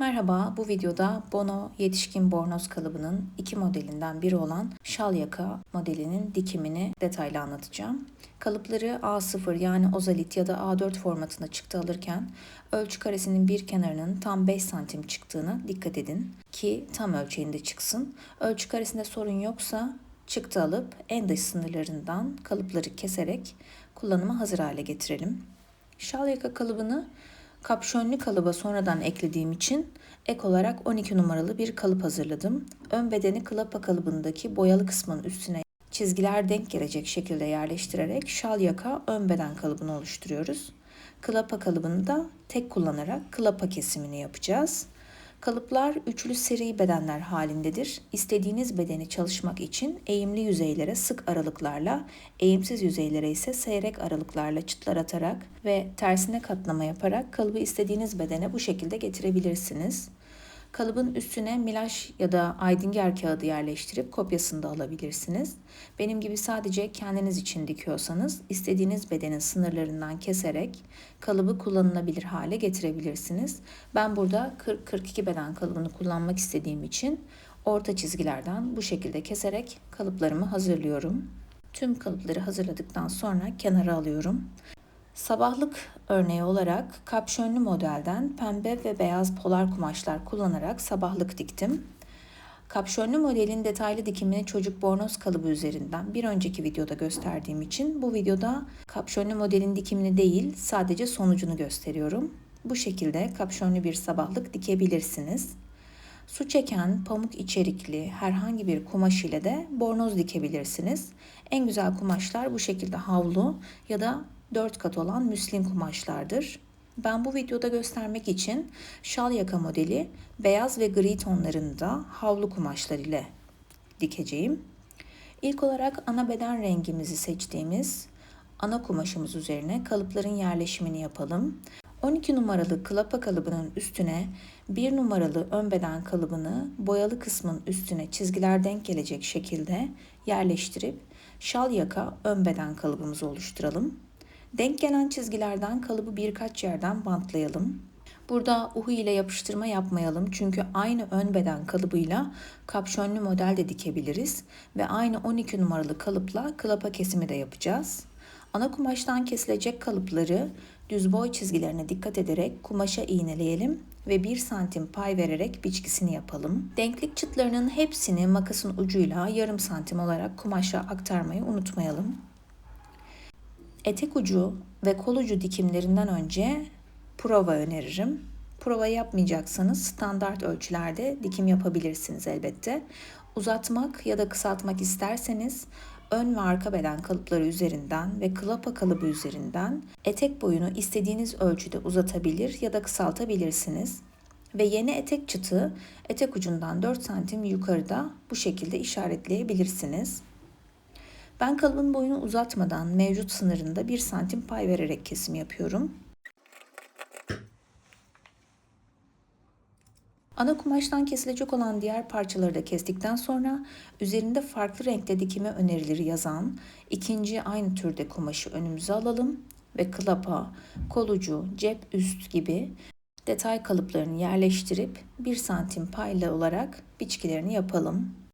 Merhaba, bu videoda Bono yetişkin bornoz kalıbının iki modelinden biri olan şal yaka modelinin dikimini detaylı anlatacağım. Kalıpları A0 yani ozalit ya da A4 formatında çıktı alırken ölçü karesinin bir kenarının tam 5 santim çıktığına dikkat edin ki tam ölçeğinde çıksın. Ölçü karesinde sorun yoksa çıktı alıp en dış sınırlarından kalıpları keserek kullanıma hazır hale getirelim. Şal yaka kalıbını Kapşönlü kalıba sonradan eklediğim için ek olarak 12 numaralı bir kalıp hazırladım. Ön bedeni klapa kalıbındaki boyalı kısmın üstüne çizgiler denk gelecek şekilde yerleştirerek şal yaka ön beden kalıbını oluşturuyoruz. Klapa kalıbını da tek kullanarak klapa kesimini yapacağız. Kalıplar üçlü seri bedenler halindedir. İstediğiniz bedeni çalışmak için eğimli yüzeylere sık aralıklarla, eğimsiz yüzeylere ise seyrek aralıklarla çıtlar atarak ve tersine katlama yaparak kalıbı istediğiniz bedene bu şekilde getirebilirsiniz. Kalıbın üstüne milaj ya da aydinger kağıdı yerleştirip kopyasını da alabilirsiniz. Benim gibi sadece kendiniz için dikiyorsanız istediğiniz bedenin sınırlarından keserek kalıbı kullanılabilir hale getirebilirsiniz. Ben burada 40-42 beden kalıbını kullanmak istediğim için orta çizgilerden bu şekilde keserek kalıplarımı hazırlıyorum. Tüm kalıpları hazırladıktan sonra kenara alıyorum. Sabahlık örneği olarak kapşönlü modelden pembe ve beyaz polar kumaşlar kullanarak sabahlık diktim. Kapşönlü modelin detaylı dikimini çocuk bornoz kalıbı üzerinden bir önceki videoda gösterdiğim için bu videoda kapşönlü modelin dikimini değil sadece sonucunu gösteriyorum. Bu şekilde kapşönlü bir sabahlık dikebilirsiniz. Su çeken pamuk içerikli herhangi bir kumaş ile de bornoz dikebilirsiniz. En güzel kumaşlar bu şekilde havlu ya da 4 kat olan müslin kumaşlardır. Ben bu videoda göstermek için şal yaka modeli beyaz ve gri tonlarında havlu kumaşlar ile dikeceğim. İlk olarak ana beden rengimizi seçtiğimiz ana kumaşımız üzerine kalıpların yerleşimini yapalım. 12 numaralı klapa kalıbının üstüne 1 numaralı ön beden kalıbını boyalı kısmın üstüne çizgiler denk gelecek şekilde yerleştirip şal yaka ön beden kalıbımızı oluşturalım. Denk gelen çizgilerden kalıbı birkaç yerden bantlayalım. Burada uhu ile yapıştırma yapmayalım çünkü aynı ön beden kalıbıyla kapşönlü model de dikebiliriz ve aynı 12 numaralı kalıpla klapa kesimi de yapacağız. Ana kumaştan kesilecek kalıpları düz boy çizgilerine dikkat ederek kumaşa iğneleyelim ve 1 santim pay vererek biçkisini yapalım. Denklik çıtlarının hepsini makasın ucuyla yarım santim olarak kumaşa aktarmayı unutmayalım. Etek ucu ve kol ucu dikimlerinden önce prova öneririm. Prova yapmayacaksanız standart ölçülerde dikim yapabilirsiniz elbette. Uzatmak ya da kısaltmak isterseniz ön ve arka beden kalıpları üzerinden ve klapa kalıbı üzerinden etek boyunu istediğiniz ölçüde uzatabilir ya da kısaltabilirsiniz. Ve yeni etek çıtı etek ucundan 4 santim yukarıda bu şekilde işaretleyebilirsiniz. Ben kalıbın boyunu uzatmadan mevcut sınırında 1 santim pay vererek kesim yapıyorum. Ana kumaştan kesilecek olan diğer parçaları da kestikten sonra üzerinde farklı renkte dikimi önerilir yazan ikinci aynı türde kumaşı önümüze alalım ve klapa, kolucu, cep üst gibi detay kalıplarını yerleştirip 1 santim payla olarak biçkilerini yapalım.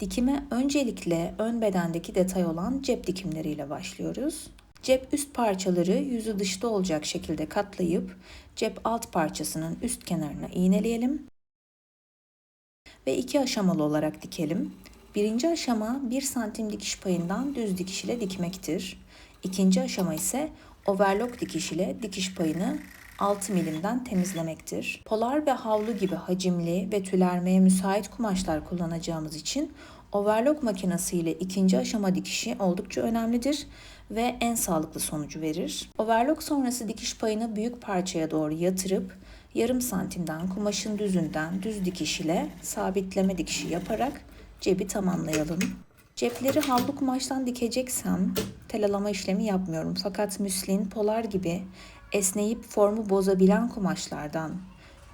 Dikime öncelikle ön bedendeki detay olan cep dikimleriyle başlıyoruz. Cep üst parçaları yüzü dışta olacak şekilde katlayıp cep alt parçasının üst kenarına iğneleyelim ve iki aşamalı olarak dikelim. Birinci aşama 1 santim dikiş payından düz dikiş ile dikmektir. İkinci aşama ise overlock dikiş ile dikiş payını 6 milimden temizlemektir. Polar ve havlu gibi hacimli ve tülermeye müsait kumaşlar kullanacağımız için overlock makinesi ile ikinci aşama dikişi oldukça önemlidir ve en sağlıklı sonucu verir. Overlock sonrası dikiş payını büyük parçaya doğru yatırıp yarım santimden kumaşın düzünden düz dikiş ile sabitleme dikişi yaparak cebi tamamlayalım. Cepleri havlu kumaştan dikeceksem telalama işlemi yapmıyorum. Fakat müslin, polar gibi esneyip formu bozabilen kumaşlardan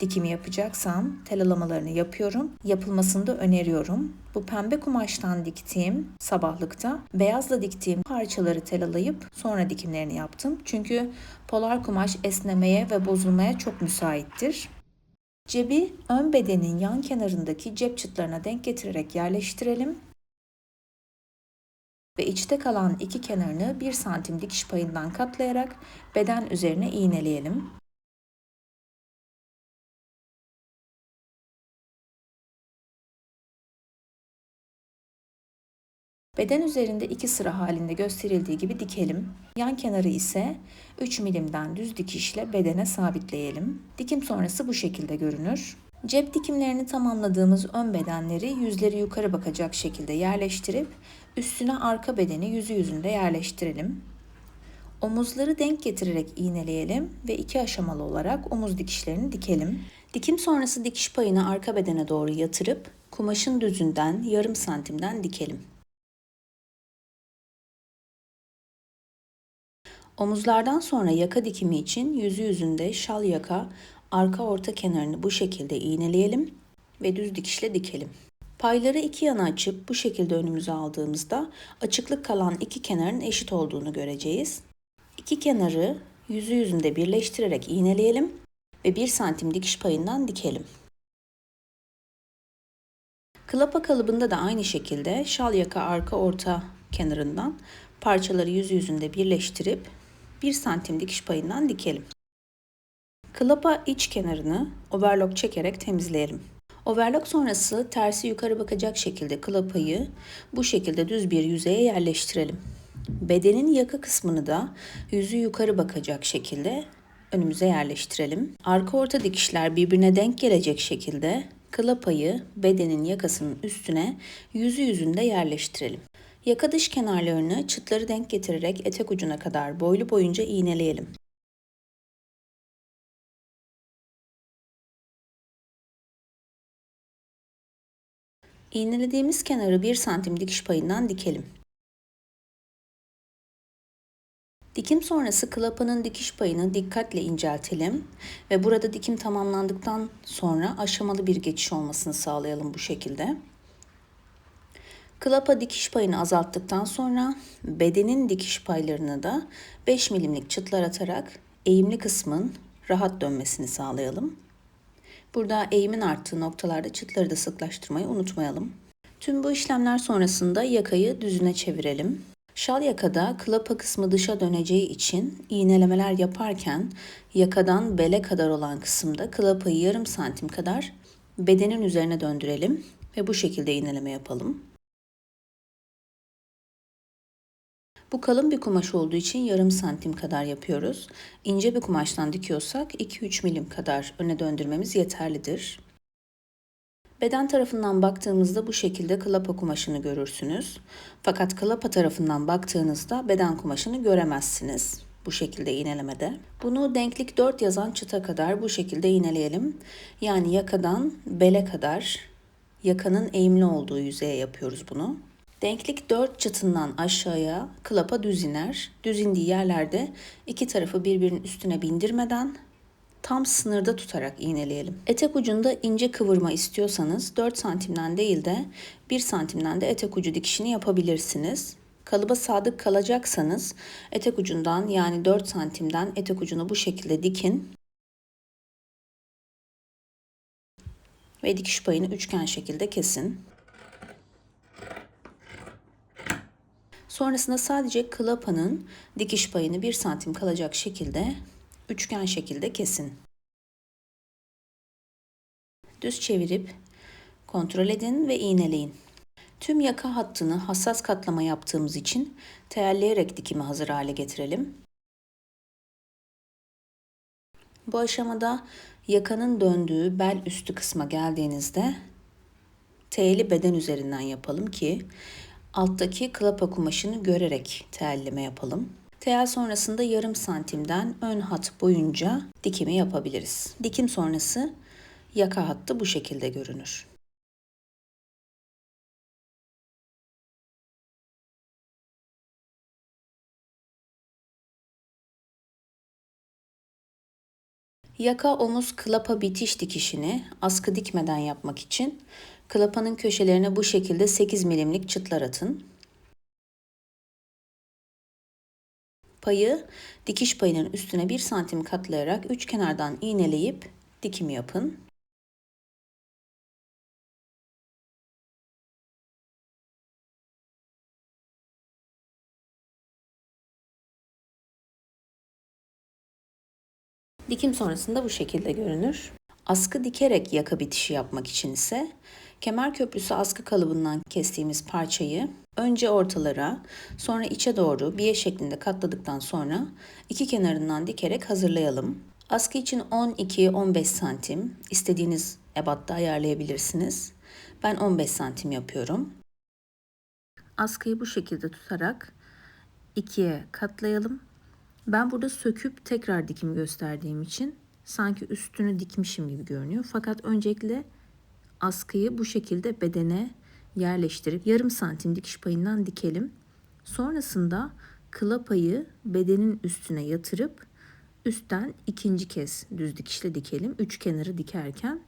dikimi yapacaksam tel alamalarını yapıyorum. Yapılmasını da öneriyorum. Bu pembe kumaştan diktiğim sabahlıkta beyazla diktiğim parçaları tel alayıp sonra dikimlerini yaptım. Çünkü polar kumaş esnemeye ve bozulmaya çok müsaittir. Cebi ön bedenin yan kenarındaki cep çıtlarına denk getirerek yerleştirelim ve içte kalan iki kenarını 1 santim dikiş payından katlayarak beden üzerine iğneleyelim. Beden üzerinde iki sıra halinde gösterildiği gibi dikelim. Yan kenarı ise 3 milimden düz dikişle bedene sabitleyelim. Dikim sonrası bu şekilde görünür. Cep dikimlerini tamamladığımız ön bedenleri yüzleri yukarı bakacak şekilde yerleştirip üstüne arka bedeni yüzü yüzünde yerleştirelim. Omuzları denk getirerek iğneleyelim ve iki aşamalı olarak omuz dikişlerini dikelim. Dikim sonrası dikiş payını arka bedene doğru yatırıp kumaşın düzünden yarım santimden dikelim. Omuzlardan sonra yaka dikimi için yüzü yüzünde şal yaka arka orta kenarını bu şekilde iğneleyelim ve düz dikişle dikelim. Payları iki yana açıp bu şekilde önümüze aldığımızda açıklık kalan iki kenarın eşit olduğunu göreceğiz. İki kenarı yüzü yüzünde birleştirerek iğneleyelim ve 1 santim dikiş payından dikelim. Klapa kalıbında da aynı şekilde şal yaka arka orta kenarından parçaları yüzü yüzünde birleştirip 1 santim dikiş payından dikelim. Klapa iç kenarını overlock çekerek temizleyelim. Overlock sonrası tersi yukarı bakacak şekilde klapayı bu şekilde düz bir yüzeye yerleştirelim. Bedenin yaka kısmını da yüzü yukarı bakacak şekilde önümüze yerleştirelim. Arka orta dikişler birbirine denk gelecek şekilde klapayı bedenin yakasının üstüne yüzü yüzünde yerleştirelim. Yaka dış kenarlarını çıtları denk getirerek etek ucuna kadar boylu boyunca iğneleyelim. İğnelediğimiz kenarı 1 santim dikiş payından dikelim. Dikim sonrası klapanın dikiş payını dikkatle inceltelim ve burada dikim tamamlandıktan sonra aşamalı bir geçiş olmasını sağlayalım bu şekilde. Klapa dikiş payını azalttıktan sonra bedenin dikiş paylarını da 5 milimlik çıtlar atarak eğimli kısmın rahat dönmesini sağlayalım. Burada eğimin arttığı noktalarda çıtları da sıklaştırmayı unutmayalım. Tüm bu işlemler sonrasında yakayı düzüne çevirelim. Şal yakada klapa kısmı dışa döneceği için iğnelemeler yaparken yakadan bele kadar olan kısımda klapayı yarım santim kadar bedenin üzerine döndürelim ve bu şekilde iğneleme yapalım. Bu kalın bir kumaş olduğu için yarım santim kadar yapıyoruz. İnce bir kumaştan dikiyorsak 2-3 milim kadar öne döndürmemiz yeterlidir. Beden tarafından baktığımızda bu şekilde klapa kumaşını görürsünüz. Fakat klapa tarafından baktığınızda beden kumaşını göremezsiniz. Bu şekilde iğnelemede. Bunu denklik 4 yazan çıta kadar bu şekilde iğneleyelim. Yani yakadan bele kadar yakanın eğimli olduğu yüzeye yapıyoruz bunu. Denklik 4 çıtından aşağıya klapa düz iner. Düz indiği yerlerde iki tarafı birbirinin üstüne bindirmeden tam sınırda tutarak iğneleyelim. Etek ucunda ince kıvırma istiyorsanız 4 santimden değil de 1 santimden de etek ucu dikişini yapabilirsiniz. Kalıba sadık kalacaksanız etek ucundan yani 4 santimden etek ucunu bu şekilde dikin. Ve dikiş payını üçgen şekilde kesin. Sonrasında sadece klapanın dikiş payını 1 santim kalacak şekilde üçgen şekilde kesin. Düz çevirip kontrol edin ve iğneleyin. Tüm yaka hattını hassas katlama yaptığımız için teyelleyerek dikimi hazır hale getirelim. Bu aşamada yakanın döndüğü bel üstü kısma geldiğinizde teyli beden üzerinden yapalım ki alttaki klapa kumaşını görerek telleme yapalım. Tel sonrasında yarım santimden ön hat boyunca dikimi yapabiliriz. Dikim sonrası yaka hattı bu şekilde görünür. Yaka omuz klapa bitiş dikişini askı dikmeden yapmak için klapanın köşelerine bu şekilde 8 milimlik çıtlar atın. Payı dikiş payının üstüne 1 santim katlayarak üç kenardan iğneleyip dikim yapın. Dikim sonrasında bu şekilde görünür. Askı dikerek yaka bitişi yapmak için ise kemer köprüsü askı kalıbından kestiğimiz parçayı önce ortalara sonra içe doğru biye şeklinde katladıktan sonra iki kenarından dikerek hazırlayalım. Askı için 12-15 santim istediğiniz ebatta ayarlayabilirsiniz. Ben 15 santim yapıyorum. Askıyı bu şekilde tutarak ikiye katlayalım ben burada söküp tekrar dikim gösterdiğim için sanki üstünü dikmişim gibi görünüyor. Fakat öncelikle askıyı bu şekilde bedene yerleştirip yarım santim dikiş payından dikelim. Sonrasında kıla payı bedenin üstüne yatırıp üstten ikinci kez düz dikişle dikelim. Üç kenarı dikerken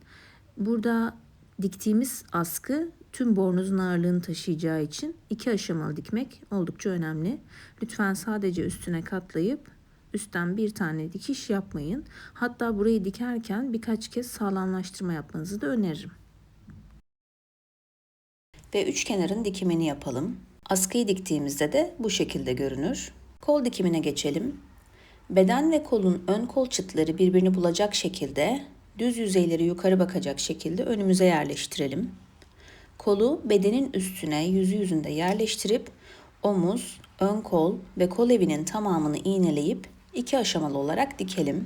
burada diktiğimiz askı tüm bornozun ağırlığını taşıyacağı için iki aşamalı dikmek oldukça önemli. Lütfen sadece üstüne katlayıp üstten bir tane dikiş yapmayın. Hatta burayı dikerken birkaç kez sağlamlaştırma yapmanızı da öneririm. Ve üç kenarın dikimini yapalım. Askıyı diktiğimizde de bu şekilde görünür. Kol dikimine geçelim. Beden ve kolun ön kol çıtları birbirini bulacak şekilde düz yüzeyleri yukarı bakacak şekilde önümüze yerleştirelim. Kolu bedenin üstüne yüzü yüzünde yerleştirip omuz, ön kol ve kol evinin tamamını iğneleyip iki aşamalı olarak dikelim.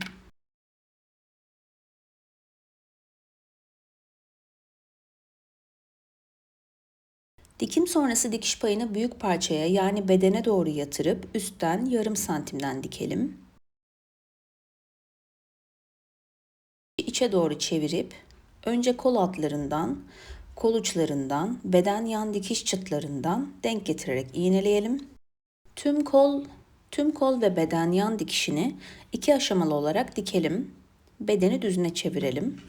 Dikim sonrası dikiş payını büyük parçaya yani bedene doğru yatırıp üstten yarım santimden dikelim. İçe doğru çevirip önce kol altlarından kol uçlarından, beden yan dikiş çıtlarından denk getirerek iğneleyelim. Tüm kol, tüm kol ve beden yan dikişini iki aşamalı olarak dikelim. Bedeni düzüne çevirelim.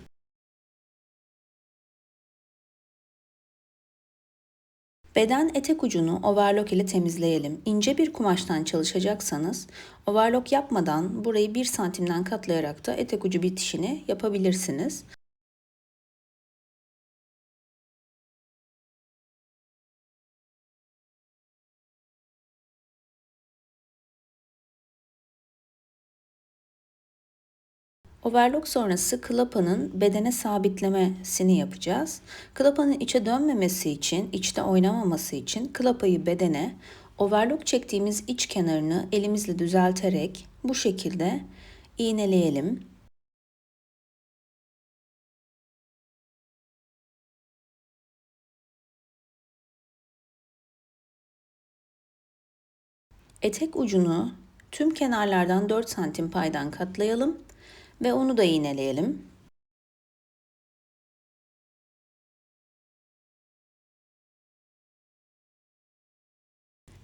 Beden etek ucunu overlock ile temizleyelim. İnce bir kumaştan çalışacaksanız overlock yapmadan burayı 1 santimden katlayarak da etek ucu bitişini yapabilirsiniz. Overlock sonrası klapanın bedene sabitlemesini yapacağız. Klapanın içe dönmemesi için, içte oynamaması için klapayı bedene overlock çektiğimiz iç kenarını elimizle düzelterek bu şekilde iğneleyelim. Etek ucunu tüm kenarlardan 4 santim paydan katlayalım ve onu da iğneleyelim.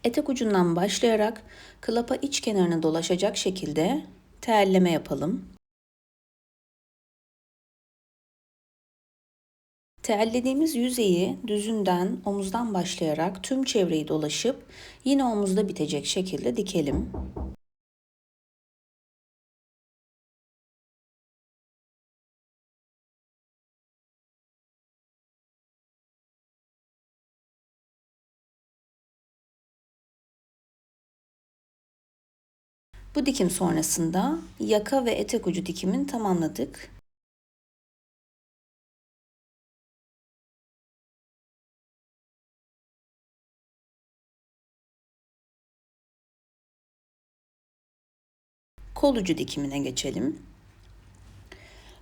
Etek ucundan başlayarak klapa iç kenarına dolaşacak şekilde terleme yapalım. Terlediğimiz yüzeyi düzünden, omuzdan başlayarak tüm çevreyi dolaşıp yine omuzda bitecek şekilde dikelim. Bu dikim sonrasında yaka ve etek ucu dikimin tamamladık. Kol ucu dikimine geçelim.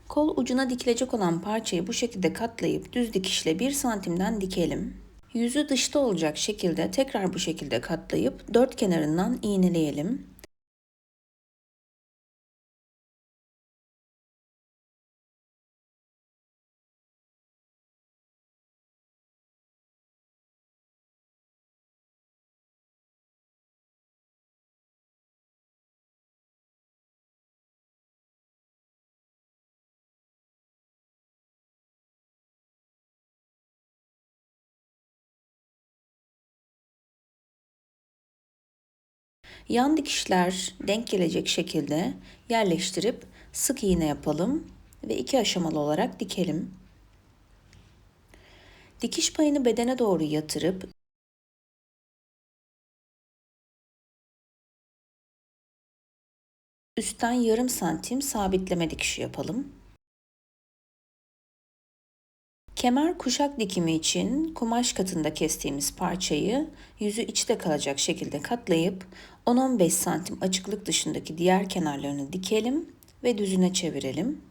Kol ucuna dikilecek olan parçayı bu şekilde katlayıp düz dikişle 1 santimden dikelim. Yüzü dışta olacak şekilde tekrar bu şekilde katlayıp dört kenarından iğneleyelim. Yan dikişler denk gelecek şekilde yerleştirip sık iğne yapalım ve iki aşamalı olarak dikelim. Dikiş payını bedene doğru yatırıp üstten yarım santim sabitleme dikişi yapalım. Kemer kuşak dikimi için kumaş katında kestiğimiz parçayı yüzü içte kalacak şekilde katlayıp 10-15 santim açıklık dışındaki diğer kenarlarını dikelim ve düzüne çevirelim.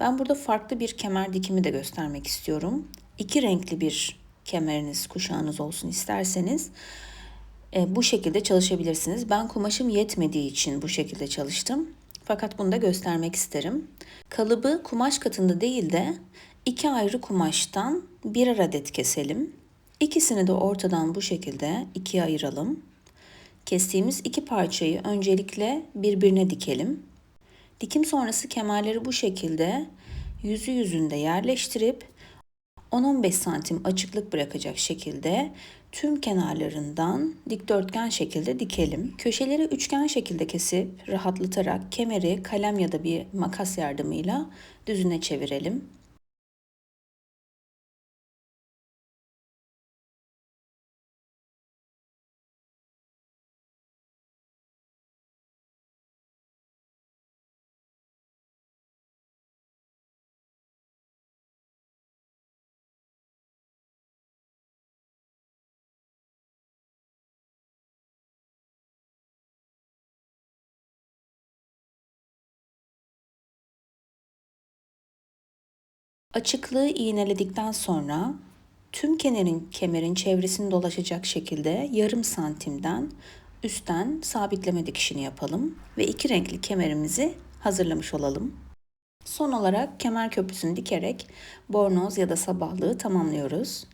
Ben burada farklı bir kemer dikimi de göstermek istiyorum. İki renkli bir kemeriniz, kuşağınız olsun isterseniz e, bu şekilde çalışabilirsiniz. Ben kumaşım yetmediği için bu şekilde çalıştım. Fakat bunu da göstermek isterim. Kalıbı kumaş katında değil de iki ayrı kumaştan birer adet keselim. İkisini de ortadan bu şekilde ikiye ayıralım. Kestiğimiz iki parçayı öncelikle birbirine dikelim. Dikim sonrası kemerleri bu şekilde yüzü yüzünde yerleştirip 10-15 santim açıklık bırakacak şekilde tüm kenarlarından dikdörtgen şekilde dikelim. Köşeleri üçgen şekilde kesip rahatlatarak kemeri kalem ya da bir makas yardımıyla düzüne çevirelim. Açıklığı iğneledikten sonra tüm kemerin, kemerin çevresini dolaşacak şekilde yarım santimden üstten sabitleme dikişini yapalım ve iki renkli kemerimizi hazırlamış olalım. Son olarak kemer köprüsünü dikerek bornoz ya da sabahlığı tamamlıyoruz.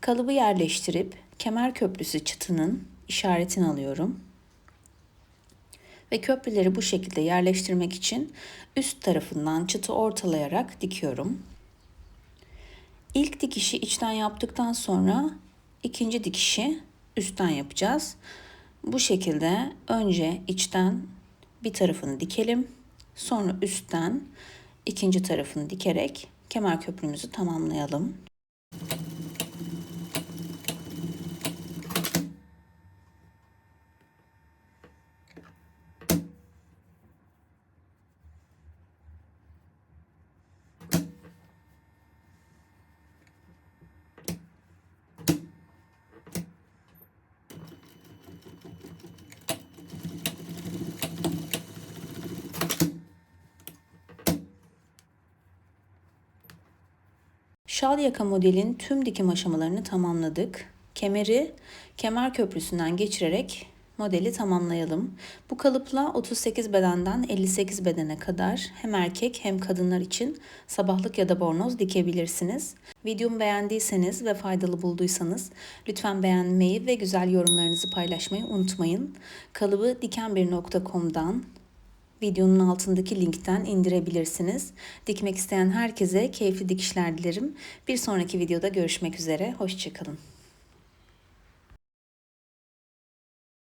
Kalıbı yerleştirip kemer köprüsü çıtının işaretini alıyorum. Ve köprüleri bu şekilde yerleştirmek için üst tarafından çıtı ortalayarak dikiyorum. İlk dikişi içten yaptıktan sonra ikinci dikişi üstten yapacağız. Bu şekilde önce içten bir tarafını dikelim. Sonra üstten ikinci tarafını dikerek kemer köprümüzü tamamlayalım. Şal yaka modelin tüm dikim aşamalarını tamamladık. Kemeri kemer köprüsünden geçirerek modeli tamamlayalım. Bu kalıpla 38 bedenden 58 bedene kadar hem erkek hem kadınlar için sabahlık ya da bornoz dikebilirsiniz. Videomu beğendiyseniz ve faydalı bulduysanız lütfen beğenmeyi ve güzel yorumlarınızı paylaşmayı unutmayın. Kalıbı dikenbir.com'dan videonun altındaki linkten indirebilirsiniz. Dikmek isteyen herkese keyifli dikişler dilerim. Bir sonraki videoda görüşmek üzere. Hoşçakalın.